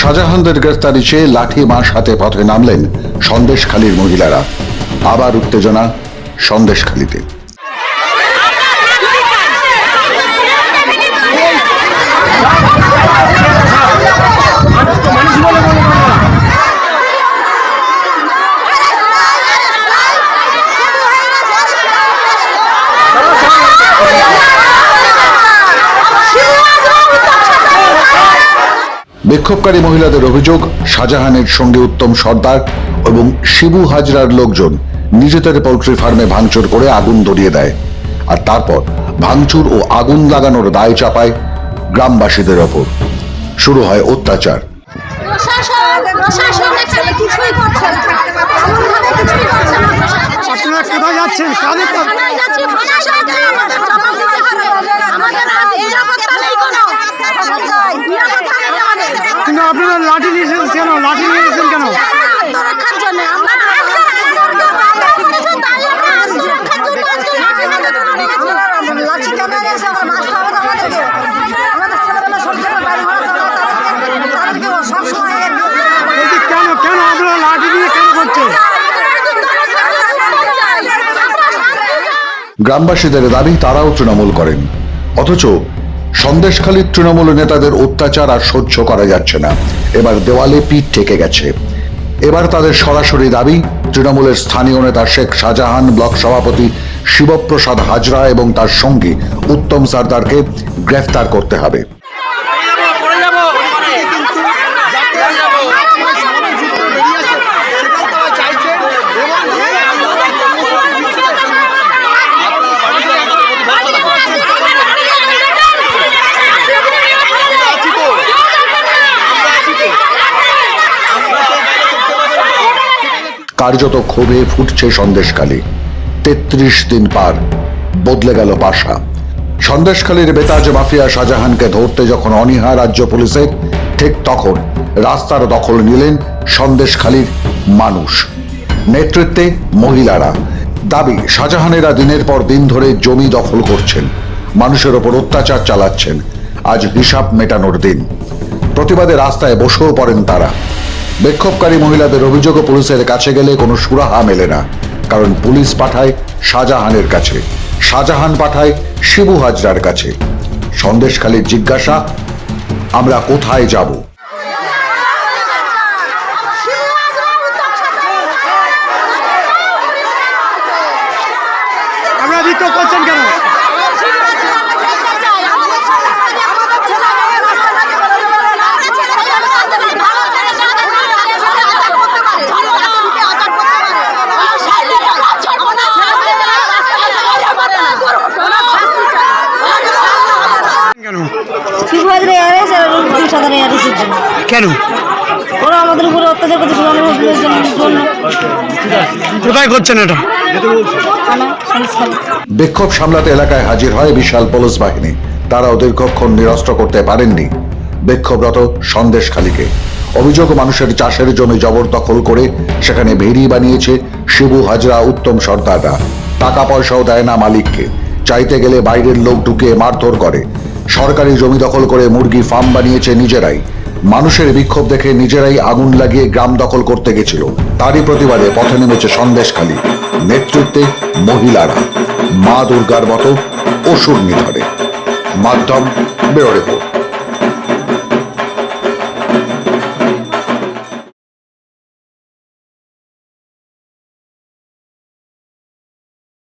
শাহজাহানদের গ্রেফতারি চেয়ে লাঠি মাস হাতে পথে নামলেন সন্দেশখালীর মহিলারা। আবার উত্তেজনা সন্দেশখালীতে। বিক্ষোভকারী মহিলাদের অভিযোগ শাহজাহানের সঙ্গে উত্তম সর্দার এবং শিবু হাজরার লোকজন নিজেদের পোল্ট্রি ফার্মে ভাঙচুর করে আগুন ধরিয়ে দেয়। আর তারপর ভাঙচুর ও আগুন লাগানোর দায় চাপায় গ্রামবাসীদের ওপর। শুরু হয় অত্যাচার। আপনারা কোথায় যাচ্ছেন? কাদের কাছে? থানায় যাচ্ছি, প্রশাসনকে আমাদের জবাব দিতে হবে। আমাদের আজ নিরাপত্তা নেই কোনো। নিরাপত্তা নেই আমাদের। কিন্তু আপনারা লাঠি নিয়ে এসেছেন কেন? লাঠি নিয়ে কেন কেন আপনারা লাঠি নিয়ে কেন করছেন? গ্রামবাসীদের দাবি, তারাও তৃণমূল করেন। অথচ সন্দেশখালীর তৃণমূল নেতাদের অত্যাচার আর সহ্য করা যাচ্ছে না। এবার দেওয়ালে পিঠ ঠেকে গেছে। এবার তাদের সরাসরি দাবি, তৃণমূলের স্থানীয় নেতা শেখ শাহজাহান, ব্লক সভাপতি শিবপ্রসাদ হাজরা এবং তার সঙ্গী উত্তম সর্দারকে গ্রেফতার করতে হবে। কার্যত ক্ষোভে ফুটছে সন্দেশখালী। তেত্রিশ দিন পার বদলে গেল পাশা সন্দেশখালীর বেতাজ মাফিয়া শাহজাহানকে ধরতে যখন অনীহা রাজ্য পুলিশের, ঠিক তখন রাস্তার দখল নিলেন সন্দেশখালীর মানুষ। নেতৃত্বে মহিলারা। দাবি, শাহজাহানেরা দিনের পর দিন ধরে জমি দখল করছেন। মানুষের ওপর অত্যাচার চালাচ্ছেন। আজ হিসাব মেটানোর দিন। প্রতিবাদে রাস্তায় বসেও পড়েন তারা। বিক্ষোভকারী মহিলাদের অভিযোগ পুলিশের কাছে গেলে কোনো সুরাহা মেলে না। কারণ পুলিশ পাঠায় শাহজাহানের কাছে। শাহজাহান পাঠায় শিবু হাজরার কাছে। সন্দেশখালীর জিজ্ঞাসা, আমরা কোথায় যাব? করছেন কেন? শিবহাজরে এসেছে আর সাধারণ এসেছে কেন? ওরা আমাদের উপরে অত্যাচার করতে শুধু আমাদের জন্য কোথায় করছেন এটা? বিক্ষোভ সামলাতে এলাকায় হাজির হয় বিশাল পুলিশ বাহিনী। তারাও দীর্ঘক্ষণ নিরস্ত্র করতে পারেননি। বিক্ষোভরত সন্দেশখালীকে। অভিযোগ মানুষের চাষের জমি জবরদখল করে সেখানে ভেড়ি বানিয়েছে শিবু হাজরা উত্তম সর্দাররা। টাকা পয়সাও দেয় না মালিককে। চাইতে গেলে বাইরের লোক ঢুকে মারধর করে। সরকারি জমি দখল করে মুরগি ফার্ম বানিয়েছে নিজেরাই। মানুষের বিক্ষোভ দেখে নিজেরাই আগুন লাগিয়ে গ্রাম দখল করতে গেছিল। তারই প্রতিবাদে পথে নেমেছে সন্দেশখালী। নেতৃত্বে মহিলারা। মা দুর্গার মতো অসুর নিধরে মাধ্যম বেরো রিপোর্ট।